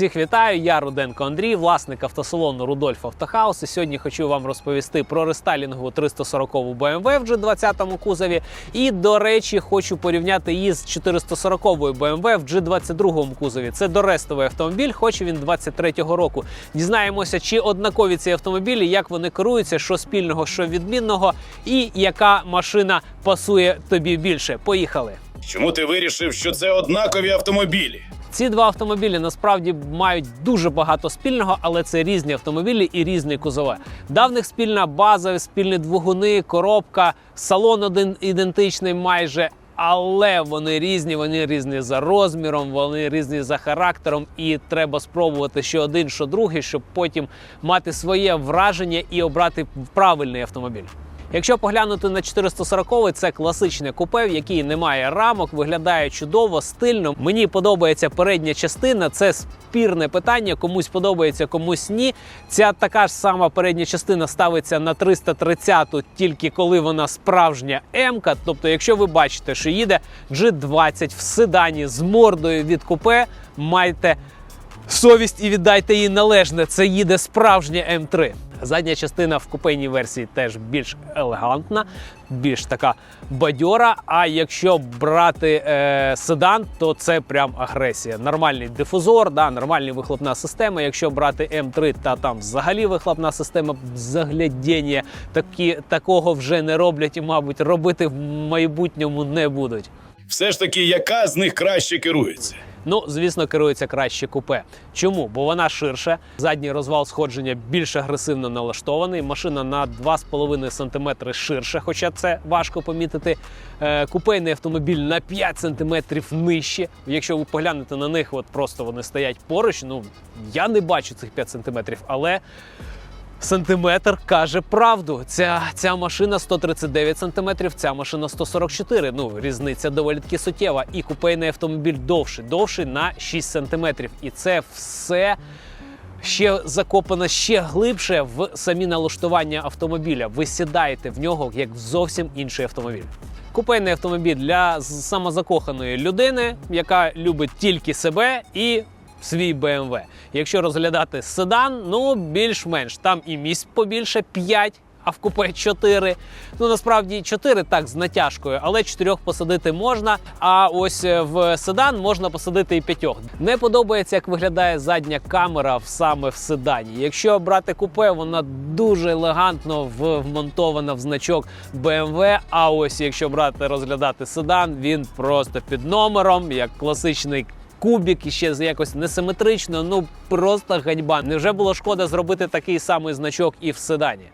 Всіх вітаю! Я Руденко Андрій, власник автосалону Рудольф Автохаус. І сьогодні хочу вам розповісти про рестайлінгову 340 BMW в G20 кузові. І, до речі, хочу порівняти її з 440 BMW в G22 кузові. Це дорестовий автомобіль, хоч він 23-го року. Дізнаємося, чи однакові ці автомобілі, як вони керуються, що спільного, що відмінного, і яка машина пасує тобі більше. Поїхали! Чому ти вирішив, що це однакові автомобілі? Ці два автомобілі насправді мають дуже багато спільного, але це різні автомобілі і різні кузове. Да, в них спільна база, спільні двигуни, коробка, салон один ідентичний майже. Але вони різні, вони різні за розміром, вони різні за характером, і треба спробувати що один, що другий, щоб потім мати своє враження і обрати правильний автомобіль. Якщо поглянути на 440 це класичне купе, в якій немає рамок, виглядає чудово, стильно. Мені подобається передня частина. Це спірне питання. Комусь подобається, комусь ні. Ця така ж сама передня частина ставиться на 330-ту, тільки коли вона справжня М-ка. Тобто, якщо ви бачите, що їде G20 в седані з мордою від купе, майте совість і віддайте їй належне. Це їде справжня М3. Задня частина в купейній версії теж більш елегантна, більш така бадьора. А якщо брати е, седан, то це прям агресія. Нормальний дифузор, да, нормальна вихлопна система. Якщо брати М3, та там взагалі вихлопна система заглядіння, такі такого вже не роблять і, мабуть, робити в майбутньому не будуть. Все ж таки, яка з них краще керується? Ну, звісно, керується краще купе. Чому? Бо вона ширша, задній розвал сходження більш агресивно налаштований. Машина на 2,5 см ширша, хоча це важко помітити. Е, Купейний автомобіль на 5 см нижче. Якщо ви поглянете на них, от просто вони стоять поруч. Ну я не бачу цих 5 см, але. Сантиметр каже правду. Ця, ця машина 139 сантиметрів, ця машина 144. Ну, різниця доволі таки суттєва. І купейний автомобіль довший, довший на 6 сантиметрів. І це все ще закопано ще глибше в самі налаштування автомобіля. Ви сідаєте в нього як в зовсім інший автомобіль. Купейний автомобіль для самозакоханої людини, яка любить тільки себе і свій BMW. Якщо розглядати седан, ну більш-менш там і місць побільше 5, а в купе 4. Ну насправді 4 так з натяжкою, але 4 посадити можна. А ось е, в седан можна посадити і 5. Не подобається, як виглядає задня камера саме в седані. Якщо брати купе, вона дуже елегантно вмонтована в значок BMW. А ось якщо брати розглядати седан, він просто під номером, як класичний кубік і ще якось несиметрично. Ну просто ганьба. Невже було шкода зробити такий самий значок і в седані?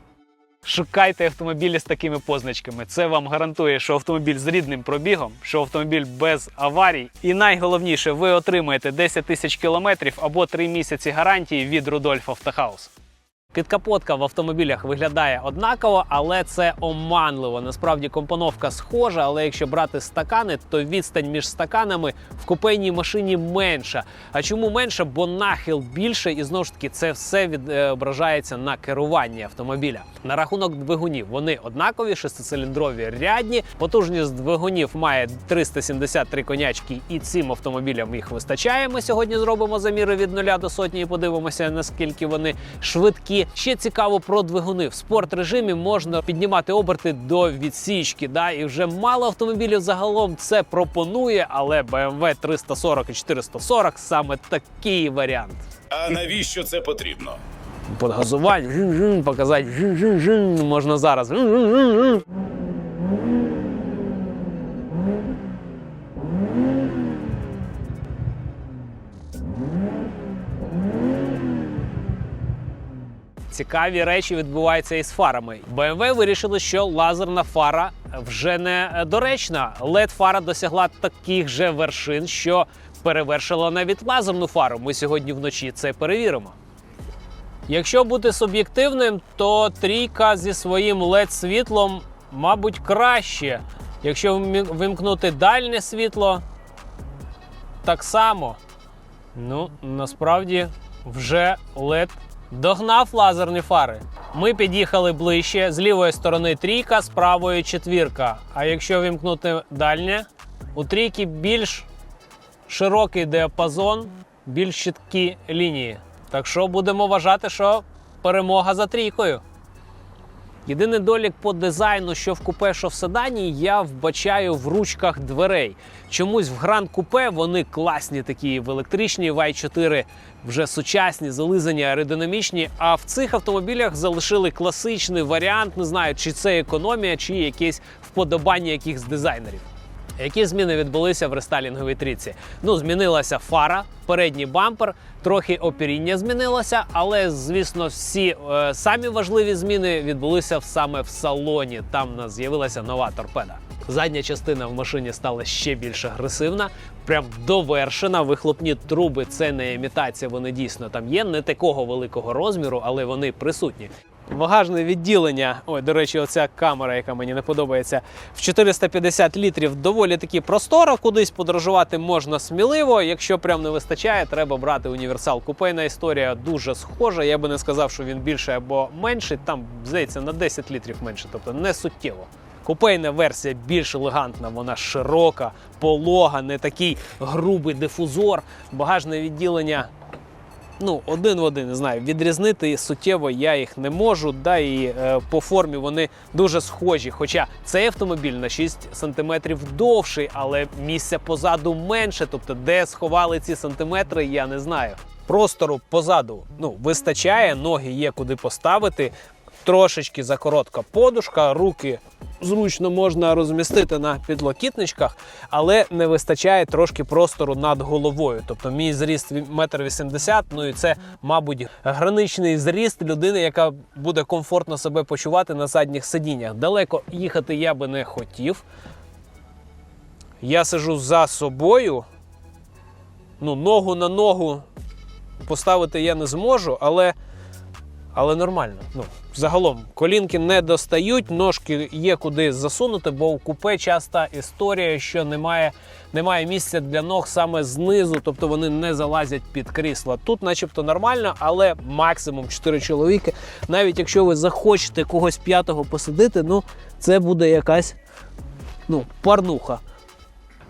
Шукайте автомобілі з такими позначками. Це вам гарантує, що автомобіль з рідним пробігом, що автомобіль без аварій. І найголовніше, ви отримаєте 10 тисяч кілометрів або 3 місяці гарантії від Рудольф Автохаус. Підкапотка в автомобілях виглядає однаково, але це оманливо. Насправді компоновка схожа, але якщо брати стакани, то відстань між стаканами в купейній машині менша. А чому менша? Бо нахил більше, і знову ж таки це все відображається на керуванні автомобіля. На рахунок двигунів вони однакові, шестициліндрові рядні. Потужність двигунів має 373 конячки, і цим автомобілям їх вистачає. Ми сьогодні зробимо заміри від нуля до сотні і подивимося, наскільки вони швидкі. Ще цікаво про двигуни. В спорт режимі можна піднімати оберти до відсічки. Да? І вже мало автомобілів загалом це пропонує, але BMW 340 і 440 саме такий варіант. А навіщо це потрібно? Подгазувати, показати можна зараз. Цікаві речі відбуваються із фарами. BMW вирішили, що лазерна фара вже не е, доречна. led фара досягла таких же вершин, що перевершила навіть лазерну фару. Ми сьогодні вночі це перевіримо. Якщо бути суб'єктивним, то трійка зі своїм led світлом, мабуть, краще. Якщо вимкнути дальнє світло, так само. Ну, насправді, вже LED догнав лазерні фари. Ми під'їхали ближче. З лівої сторони трійка, з правої четвірка. А якщо вімкнути дальнє, у трійки більш широкий діапазон більш чіткі лінії. Так що будемо вважати, що перемога за трійкою. Єдиний долік по дизайну, що в купе, що в седані, я вбачаю в ручках дверей. Чомусь в гран купе вони класні, такі в електричній в i4 вже сучасні, зализані, аеродинамічні. А в цих автомобілях залишили класичний варіант. Не знаю, чи це економія, чи якесь вподобання якихось дизайнерів. Які зміни відбулися в рестайлінговій трійці? Ну, змінилася фара, передній бампер, трохи опіріння змінилося, але звісно, всі е, самі важливі зміни відбулися саме в салоні. Там в нас з'явилася нова торпеда. Задня частина в машині стала ще більш агресивна, прям довершена. Вихлопні труби це не імітація, вони дійсно там є, не такого великого розміру, але вони присутні. Багажне відділення, ой, до речі, оця камера, яка мені не подобається, в 450 літрів доволі таки просторо. Кудись подорожувати можна сміливо. Якщо прям не вистачає, треба брати універсал. Купейна історія дуже схожа. Я би не сказав, що він більший або менший. Там здається на 10 літрів менше, тобто не суттєво. Купейна версія більш елегантна, вона широка, полога, не такий грубий дифузор. Багажне відділення ну, один в один, не знаю, відрізнити суттєво я їх не можу. Да, і е, по формі вони дуже схожі. Хоча цей автомобіль на 6 см довший, але місця позаду менше. Тобто, де сховали ці сантиметри, я не знаю. Простору позаду ну, вистачає, ноги є куди поставити. Трошечки закоротка подушка, руки зручно можна розмістити на підлокітничках, але не вистачає трошки простору над головою. Тобто мій зріст метр вісімдесят, ну і це, мабуть, граничний зріст людини, яка буде комфортно себе почувати на задніх сидіннях. Далеко їхати я би не хотів. Я сижу за собою. Ну, ногу на ногу поставити я не зможу, але але нормально. Ну, загалом колінки не достають, ножки є куди засунути, бо у купе часта історія, що немає, немає місця для ног саме знизу, тобто вони не залазять під крісло. Тут, начебто, нормально, але максимум 4 чоловіки. Навіть якщо ви захочете когось п'ятого посадити, ну це буде якась ну, парнуха.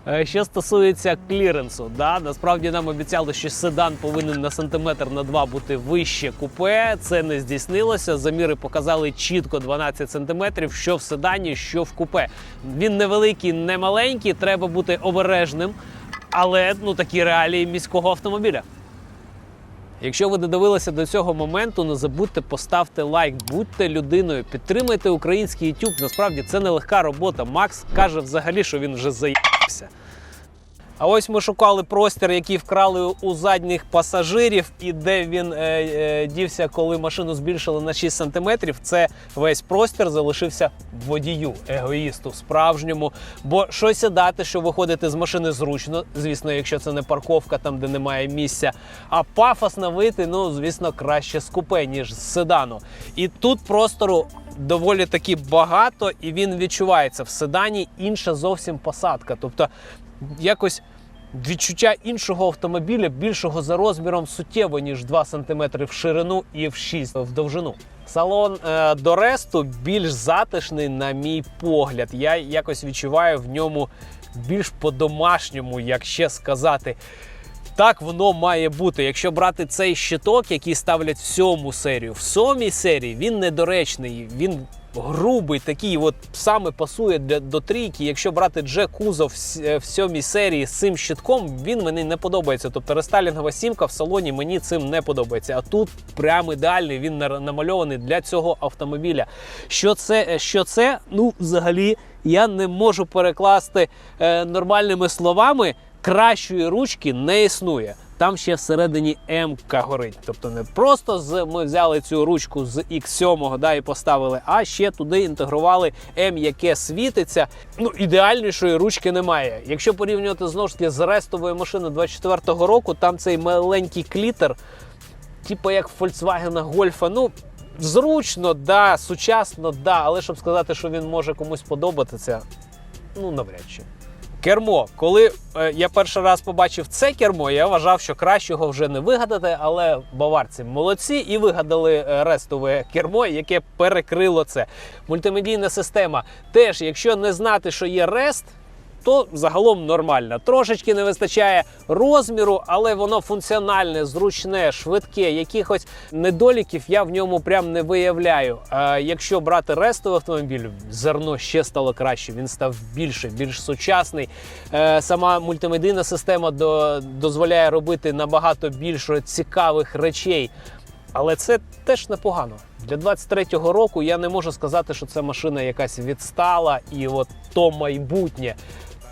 Е, Що стосується кліренсу, да, насправді нам обіцяли, що седан повинен на сантиметр на два бути вище купе. Це не здійснилося. Заміри показали чітко 12 сантиметрів, що в седані, що в купе. Він невеликий, не маленький, треба бути обережним, але ну такі реалії міського автомобіля. Якщо ви додивилися до цього моменту, не забудьте поставте лайк, будьте людиною, підтримайте український YouTube. Насправді це нелегка робота. Макс каже взагалі, що він вже заїбався. А ось ми шукали простір, який вкрали у задніх пасажирів, і де він е, е, дівся, коли машину збільшили на 6 сантиметрів. Це весь простір залишився водію, егоїсту, справжньому. Бо що сідати, що виходити з машини зручно, звісно, якщо це не парковка, там де немає місця. А пафосно вийти, ну звісно, краще з купе, ніж з седану. І тут простору доволі таки багато, і він відчувається в седані інша зовсім посадка. Тобто якось відчуття іншого автомобіля, більшого за розміром суттєво, ніж 2 см в ширину і в 6 в довжину. Салон е, до ресту більш затишний, на мій погляд. Я якось відчуваю в ньому більш по-домашньому, як ще сказати. Так воно має бути. Якщо брати цей щиток, який ставлять в сьому серію, в сьомій серії він недоречний, він грубий, такий, от саме пасує для до трійки. Якщо брати Джек Кузов в, в сьомій серії з цим щитком, він мені не подобається. Тобто рестайлінгова сімка в салоні мені цим не подобається. А тут прям ідеальний, він намальований для цього автомобіля. Що це? Що це? Ну, взагалі, я не можу перекласти е, нормальними словами кращої ручки не існує. Там ще всередині М-ка горить. Тобто не просто з ми взяли цю ручку з X7 да, і поставили, а ще туди інтегрували М, яке світиться. Ну, ідеальнішої ручки немає. Якщо порівнювати знову ж таки з рестовою машиною 24-го року, там цей маленький клітер, типу як Volkswagen Golf, ну. Зручно, да, сучасно, да, але щоб сказати, що він може комусь подобатися, ну навряд чи. Кермо. Коли е, я перший раз побачив це кермо, я вважав, що кращого вже не вигадати, але баварці молодці і вигадали е, рестове кермо, яке перекрило це. Мультимедійна система. Теж, якщо не знати, що є рест. То загалом нормально. Трошечки не вистачає розміру, але воно функціональне, зручне, швидке. Якихось недоліків я в ньому прям не виявляю. А якщо брати рестовий автомобіль, зерно ще стало краще. Він став більше, більш сучасний. Е, Сама мультимедійна система дозволяє робити набагато більше цікавих речей. Але це теж непогано. Для 23-го року я не можу сказати, що це машина якась відстала і от то майбутнє.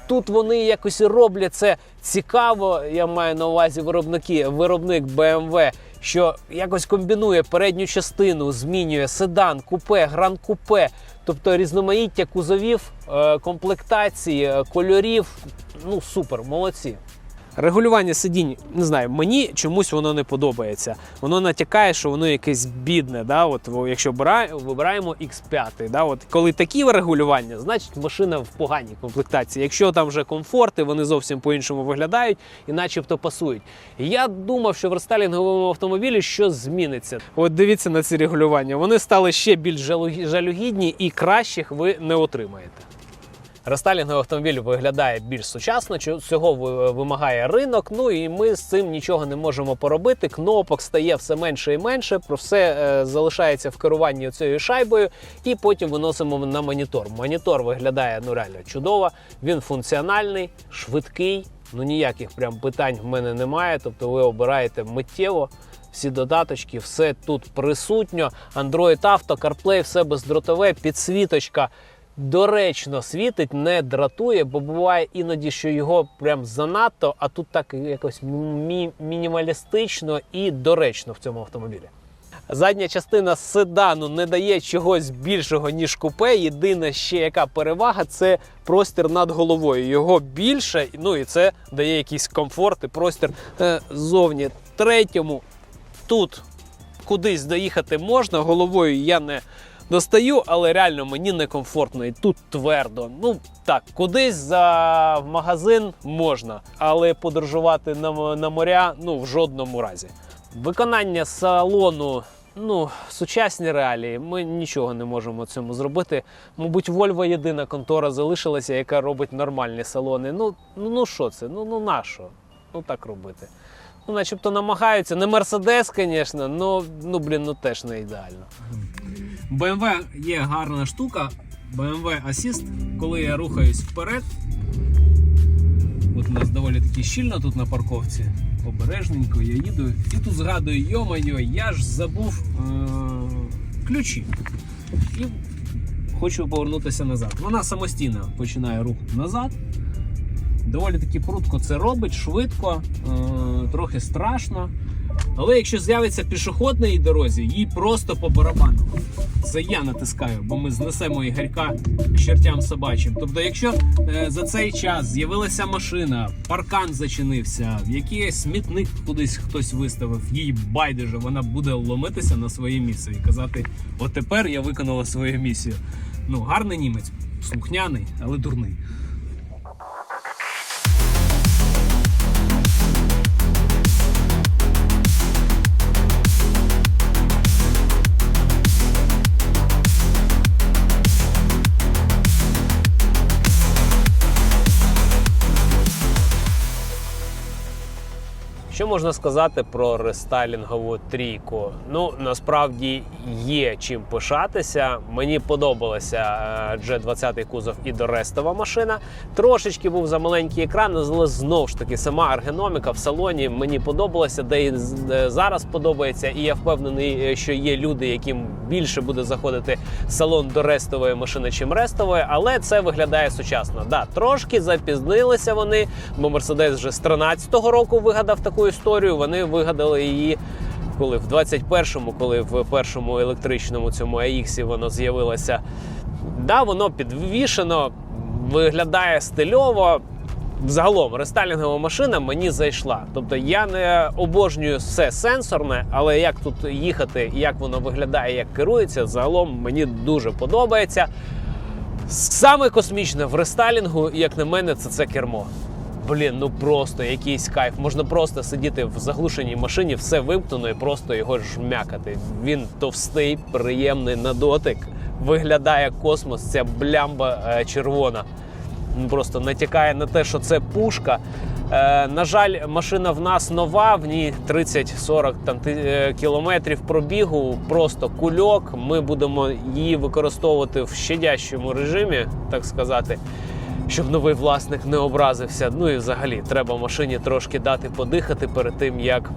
Тут вони якось роблять це цікаво. Я маю на увазі виробники, виробник BMW, що якось комбінує передню частину, змінює седан, купе, гран-купе, тобто різноманіття кузовів, е, комплектації, е, кольорів. Ну супер, молодці. Регулювання сидінь, не знаю, мені чомусь воно не подобається. Воно натякає, що воно якесь бідне. Да? От, якщо бира- вибираємо X5, да? От, коли такі регулювання, значить машина в поганій комплектації. Якщо там вже комфорти, вони зовсім по-іншому виглядають і начебто пасують. Я думав, що в рестайлінговому автомобілі щось зміниться. От дивіться на ці регулювання. Вони стали ще більш жалюгідні і кращих ви не отримаєте. Рестайлінговий автомобіль виглядає більш сучасно, цього вимагає ринок. Ну і ми з цим нічого не можемо поробити. Кнопок стає все менше і менше. Про все е, залишається в керуванні цією шайбою, і потім виносимо на монітор. Монітор виглядає ну реально чудово. Він функціональний, швидкий. Ну ніяких прям питань в мене немає. Тобто ви обираєте миттєво. Всі додаточки, все тут присутньо. Android Auto, CarPlay, все бездротове, підсвіточка доречно світить, не дратує, бо буває іноді, що його прям занадто, а тут так якось мі- мінімалістично і доречно в цьому автомобілі. Задня частина седану не дає чогось більшого, ніж купе. Єдина ще яка перевага це простір над головою. Його більше, ну і це дає якийсь комфорт і простір е, ззовні. Третьому тут кудись доїхати можна, головою я не достаю, але реально мені некомфортно і тут твердо. Ну так, кудись за магазин можна, але подорожувати на, на моря ну в жодному разі. Виконання салону. Ну, сучасні реалії, ми нічого не можемо цьому зробити. Мабуть, Volvo єдина контора залишилася, яка робить нормальні салони. Ну, ну, ну що це? Ну, ну на що? Ну так робити. Ну, начебто намагаються. Не Мерседес, звісно, ну, ну блін, ну теж не ідеально. BMW є гарна штука. BMW Assist, коли я рухаюсь вперед. От у нас доволі таки щільно тут на парковці. Обережненько я їду. І тут згадую, йо-моє, я ж забув е- ключі. І хочу повернутися назад. Вона самостійно починає рух назад. Доволі таки прудко це робить, швидко, е- трохи страшно. Але якщо з'явиться пішохід на її дорозі, їй просто по барабану. Це я натискаю, бо ми знесемо Ігорька чертям собачим. Тобто, якщо е, за цей час з'явилася машина, паркан зачинився, якийсь смітник кудись хтось виставив, їй байдуже, вона буде ломитися на своє місце і казати: от тепер я виконала свою місію. Ну, гарний німець, слухняний, але дурний. Що можна сказати про рестайлінгову трійку? Ну насправді є чим пишатися. Мені подобалася е, G20 кузов і дорестова машина. Трошечки був за маленький екран, але знову ж таки сама ергономіка в салоні мені подобалася, де і зараз подобається. І я впевнений, е, що є люди, яким більше буде заходити салон дорестової машини, чим рестової, але це виглядає сучасно. Да, трошки запізнилися вони, бо Мерседес вже з 13-го року вигадав таку історію. Вони вигадали її. Коли в 21-му, коли в першому електричному цьому AX воно з'явилося, да, воно підвішено, виглядає стильово. Загалом рестайлінгова машина мені зайшла. Тобто я не обожнюю все сенсорне, але як тут їхати, як воно виглядає, як керується, загалом мені дуже подобається. Саме космічне в рестайлінгу, як на мене, це це кермо. Блін, ну просто якийсь кайф. Можна просто сидіти в заглушеній машині, все вимкнено і просто його жмякати. Він товстий, приємний на дотик. Виглядає космос, ця блямба е, червона. ну, просто натякає на те, що це пушка. Е, на жаль, машина в нас нова, в ній 30-40 там, ти- е, кілометрів пробігу, просто кульок. Ми будемо її використовувати в щадящому режимі, так сказати, щоб новий власник не образився. Ну і взагалі треба машині трошки дати подихати перед тим, як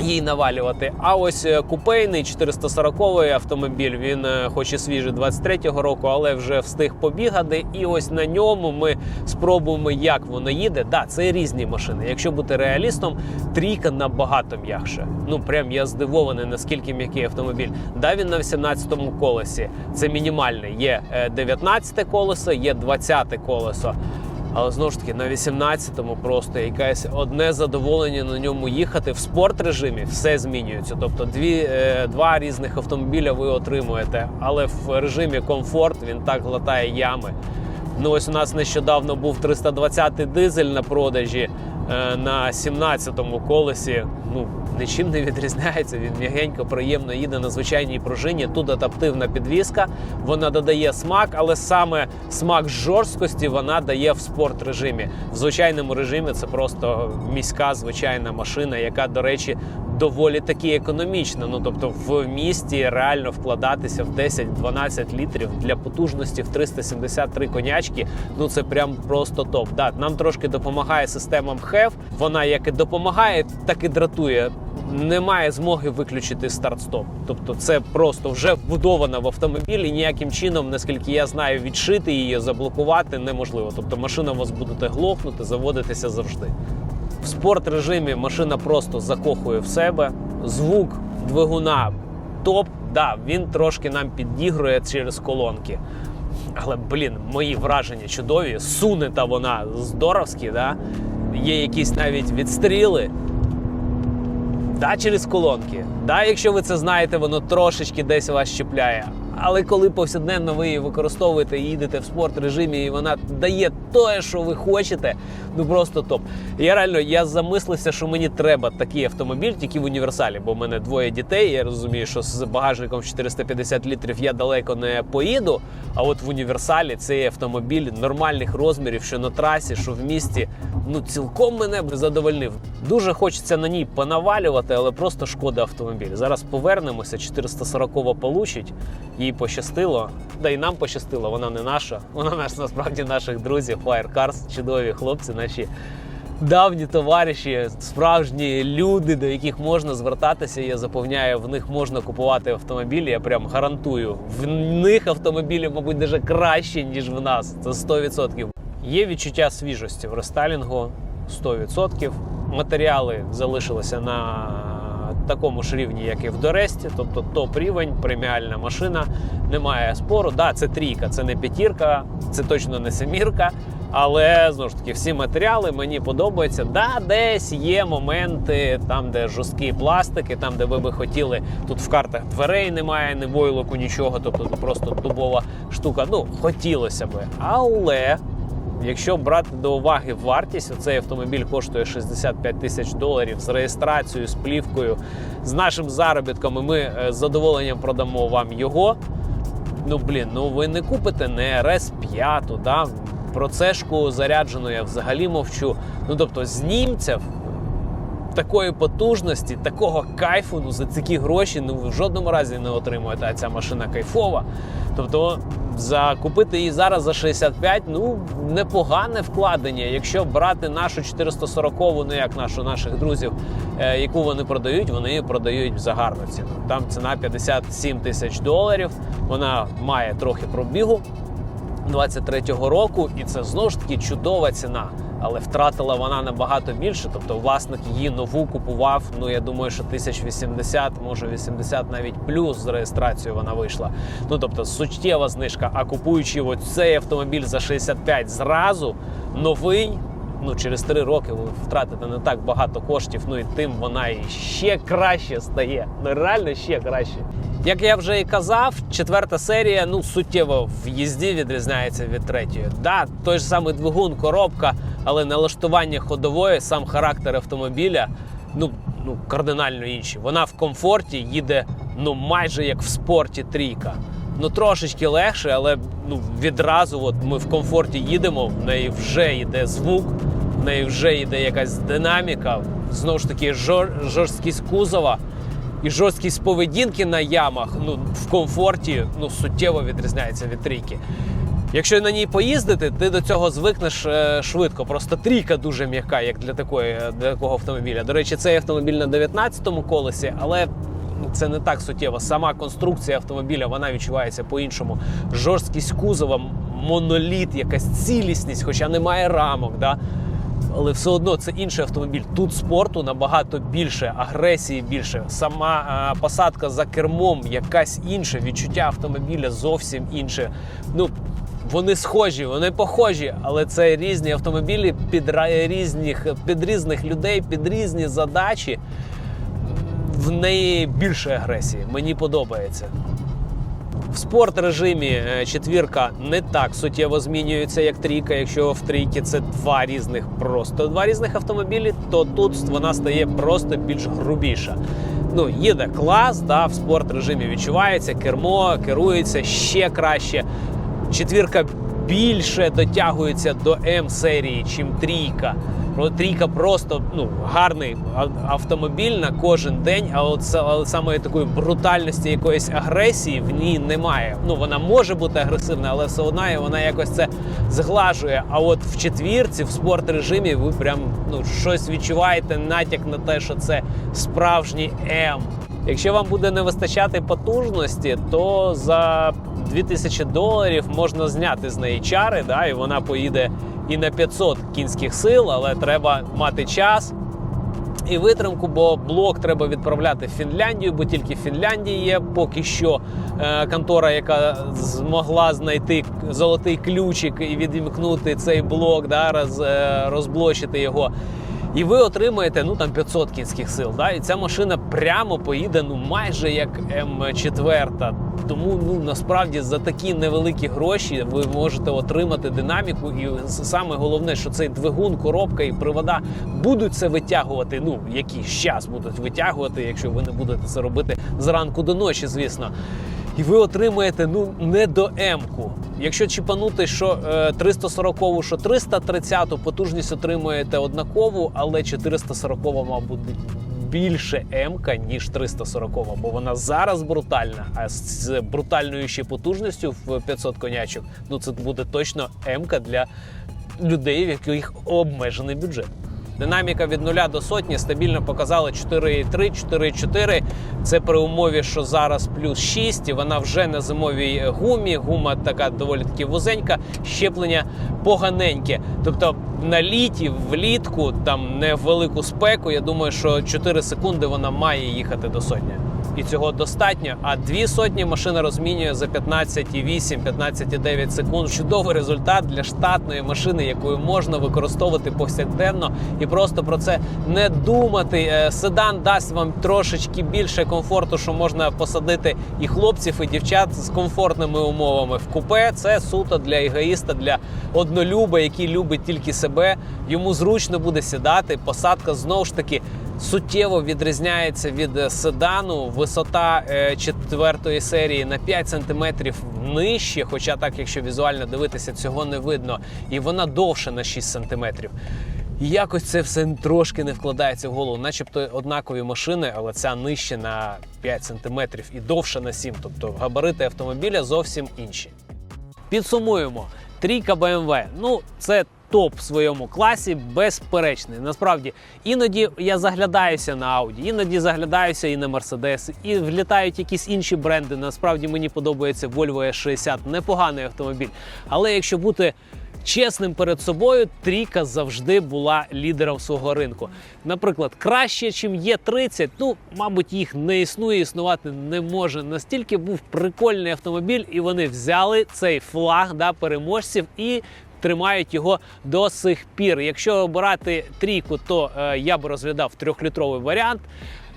їй навалювати. А ось е, купейний 440-й автомобіль. Він, е, хоч і свіжий 23-го року, але вже встиг побігати. І ось на ньому ми спробуємо, як воно їде. Да, це різні машини. Якщо бути реалістом, трійка набагато м'якше. Ну прям я здивований, наскільки м'який автомобіль. Да, він на 18-му колесі. Це мінімальне. Є 19 колесо, є 20-те колесо. Але знову ж таки на 18-му просто якесь одне задоволення на ньому їхати в спорт режимі все змінюється. Тобто дві, е, два різних автомобіля ви отримуєте, але в режимі комфорт він так глотає ями. Ну ось у нас нещодавно був 320-й дизель на продажі е, на 17-му колесі. Ну нічим не відрізняється. Він м'ягенько, приємно їде на звичайній пружині. Тут адаптивна підвіска, вона додає смак, але саме смак жорсткості вона дає в спорт режимі. В звичайному режимі це просто міська звичайна машина, яка, до речі, доволі таки економічна. Ну тобто в місті реально вкладатися в 10-12 літрів для потужності в 373 конячки. Ну це прям просто топ. Да, нам трошки допомагає система МХЕВ. Вона як і допомагає, так і дратує. Немає змоги виключити старт-стоп. Тобто, це просто вже вбудовано в автомобілі. Ніяким чином, наскільки я знаю, відшити її, заблокувати неможливо. Тобто машина у вас буде глохнути, заводитися завжди. В спорт режимі машина просто закохує в себе. Звук двигуна топ. Да, він трошки нам підігрує через колонки. Але, блін, мої враження чудові. Суне та вона здоровські, да? є якісь навіть відстріли. Да, через колонки. Да, якщо ви це знаєте, воно трошечки десь вас чіпляє. Але коли повсякденно ви її використовуєте і їдете в спорт режимі, і вона дає те, що ви хочете, ну просто топ. Я реально я замислився, що мені треба такий автомобіль, тільки в універсалі, бо в мене двоє дітей. Я розумію, що з багажником 450 літрів я далеко не поїду. А от в універсалі цей автомобіль нормальних розмірів, що на трасі, що в місті, ну цілком мене б задовольнив. Дуже хочеться на ній понавалювати, але просто шкода автомобіль. Зараз повернемося, 440 получить. Їй пощастило, да і нам пощастило, вона не наша. Вона наш насправді наших друзів, Fire Cars, чудові хлопці, наші давні товариші, справжні люди, до яких можна звертатися. Я запевняю, в них можна купувати автомобілі. Я прям гарантую. В них автомобілі, мабуть, навіть краще, ніж в нас. Це 100%. Є відчуття свіжості в рестайлінгу 100%. Матеріали залишилися на такому ж рівні, як і в Доресті, тобто топ рівень, преміальна машина. Немає спору. Да, це трійка, це не п'ятірка, це точно не семірка. Але знову ж таки, всі матеріали мені подобаються. Да, десь є моменти, там, де жорсткі пластики, там, де ви би хотіли. Тут в картах дверей немає, ні войлоку, нічого. Тобто просто дубова штука. Ну, хотілося би. Але Якщо брати до уваги вартість, оцей автомобіль коштує 65 тисяч доларів з реєстрацією, з плівкою, з нашим заробітком, і ми е, з задоволенням продамо вам його. Ну блін, ну ви не купите не rs 5 да? про цешку заряджену я взагалі мовчу. Ну тобто з німців такої потужності, такого кайфу, ну за такі гроші ну ви в жодному разі не отримуєте. А ця машина кайфова. Тобто закупити її зараз за 65, ну непогане вкладення. Якщо брати нашу 440-ву, ну як нашу наших друзів, е, яку вони продають, вони її продають за гарну ціну. Там ціна 57 тисяч доларів. Вона має трохи пробігу 23-го року, і це знову ж таки чудова ціна. Але втратила вона набагато більше. Тобто власник її нову купував. Ну я думаю, що 1080, може 80 навіть плюс з реєстрацією вона вийшла. Ну тобто суттєва знижка. А купуючи цей автомобіль за 65 зразу, новий. Ну, через три роки ви втратите не так багато коштів, ну і тим вона і ще краще стає. Ну реально ще краще. Як я вже і казав, четверта серія ну суттєво в їзді відрізняється від третьої. Да, той ж самий двигун, коробка, але налаштування ходової, сам характер автомобіля, ну, ну кардинально інші. Вона в комфорті їде ну майже як в спорті трійка. ну трошечки легше, але ну відразу от ми в комфорті їдемо. В неї вже йде звук, неї вже йде якась динаміка. Знову ж таки, жор, жорсткість кузова і жорсткість поведінки на ямах. Ну в комфорті ну суттєво відрізняється від трійки. Якщо на ній поїздити, ти до цього звикнеш е, швидко. Просто трійка дуже м'яка, як для такої для такого автомобіля. До речі, цей автомобіль на 19-му колесі, але це не так суттєво. Сама конструкція автомобіля вона відчувається по-іншому. Жорсткість кузова, моноліт, якась цілісність, хоча немає рамок. Да? Але все одно це інший автомобіль. Тут спорту набагато більше, агресії більше. Сама а, посадка за кермом якась інша, відчуття автомобіля зовсім інше. Ну вони схожі, вони похожі, але це різні автомобілі під різних, під різних людей, під різні задачі. В неї більше агресії. Мені подобається. В спорт режимі е, четвірка не так суттєво змінюється, як трійка. Якщо в трійці це два різних, просто два різних автомобілі, то тут вона стає просто більш грубіша. Ну, їде клас, да, в спорт режимі відчувається, кермо керується ще краще. Четвірка більше дотягується до М серії, чим трійка. Трійка просто ну гарний автомобіль на кожен день, але саме такої брутальності, якоїсь агресії в ній немає. Ну вона може бути агресивна, але все одно вона якось це зглажує. А от в четвірці, в спорт режимі, ви прям ну щось відчуваєте, натяк на те, що це справжній М. Якщо вам буде не вистачати потужності, то за 2000 доларів можна зняти з неї чари, да, і вона поїде і на 500 кінських сил, але треба мати час і витримку, бо блок треба відправляти в Фінляндію, бо тільки в Фінляндії є поки що е, контора, яка змогла знайти золотий ключик і відімкнути цей блок, да, роз, е, розблочити його. І ви отримаєте ну там 500 кінських сил. Да? І ця машина прямо поїде ну майже як М4. Тому ну насправді за такі невеликі гроші ви можете отримати динаміку. І саме головне, що цей двигун, коробка і привода будуть це витягувати. Ну якийсь час будуть витягувати, якщо ви не будете це робити зранку до ночі, звісно. І ви отримаєте ну не до М-ку. Якщо чіпанути, що е, 340, що 330 потужність отримуєте однакову, але 440, мабуть, більше М-ка, ніж 340, бо вона зараз брутальна, а з брутальною ще потужністю в 500 конячок, ну це буде точно М-ка для людей, в яких обмежений бюджет. Динаміка від 0 до сотні стабільно показала 4,3, 4,4. Це при умові, що зараз плюс 6, і вона вже на зимовій гумі. Гума така доволі таки вузенька, щеплення поганеньке. Тобто на літі, влітку, там не в велику спеку. Я думаю, що 4 секунди вона має їхати до сотні. І цього достатньо. А дві сотні машина розмінює за 15,8, 15,9 секунд. Чудовий результат для штатної машини, якою можна використовувати повсякденно і просто про це не думати. Е, Седан дасть вам трошечки більше комфорту, що можна посадити і хлопців, і дівчат з комфортними умовами. В купе це суто для егоїста, для однолюба, який любить тільки себе. Йому зручно буде сідати. Посадка знову ж таки суттєво відрізняється від е, седану. Висота е, четвертої серії на 5 см нижче, хоча так, якщо візуально дивитися, цього не видно. І вона довша на 6 см. І якось це все трошки не вкладається в голову, начебто однакові машини, але ця нижче на 5 см і довша на 7 Тобто габарити автомобіля зовсім інші. Підсумуємо. Трійка BMW. Ну, це топ в своєму класі, безперечний. Насправді, іноді я заглядаюся на Audi, іноді заглядаюся і на Mercedes, і влітають якісь інші бренди. Насправді мені подобається Volvo S60, непоганий автомобіль. Але якщо бути чесним перед собою, трійка завжди була лідером свого ринку. Наприклад, краще, чим є 30, ну мабуть, їх не існує, існувати не може. Настільки був прикольний автомобіль, і вони взяли цей флаг да, переможців і. Тримають його до сих пір. Якщо обирати трійку, то е, я би розглядав трьохлітровий варіант.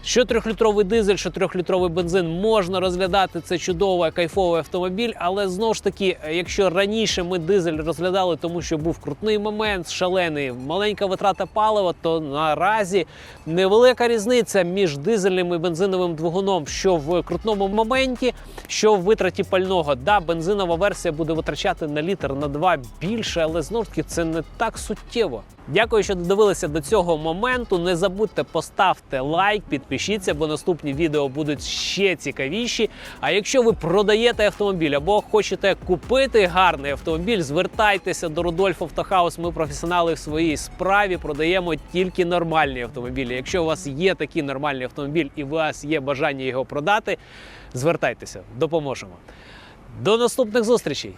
Що трьохлітровий дизель, що трьохлітровий бензин можна розглядати це чудовий кайфовий автомобіль, але знову ж таки, якщо раніше ми дизель розглядали, тому що був крутний момент, шалений, маленька витрата палива, то наразі невелика різниця між дизельним і бензиновим двигуном, що в крутному моменті, що в витраті пального. Да, бензинова версія буде витрачати на літр на два більше, але знову ж таки це не так суттєво. Дякую, що додивилися до цього моменту. Не забудьте поставте лайк, підпишіться, бо наступні відео будуть ще цікавіші. А якщо ви продаєте автомобіль або хочете купити гарний автомобіль, звертайтеся до Рудольф Автохаус. Ми професіонали в своїй справі продаємо тільки нормальні автомобілі. Якщо у вас є такий нормальний автомобіль і у вас є бажання його продати, звертайтеся, допоможемо. До наступних зустрічей!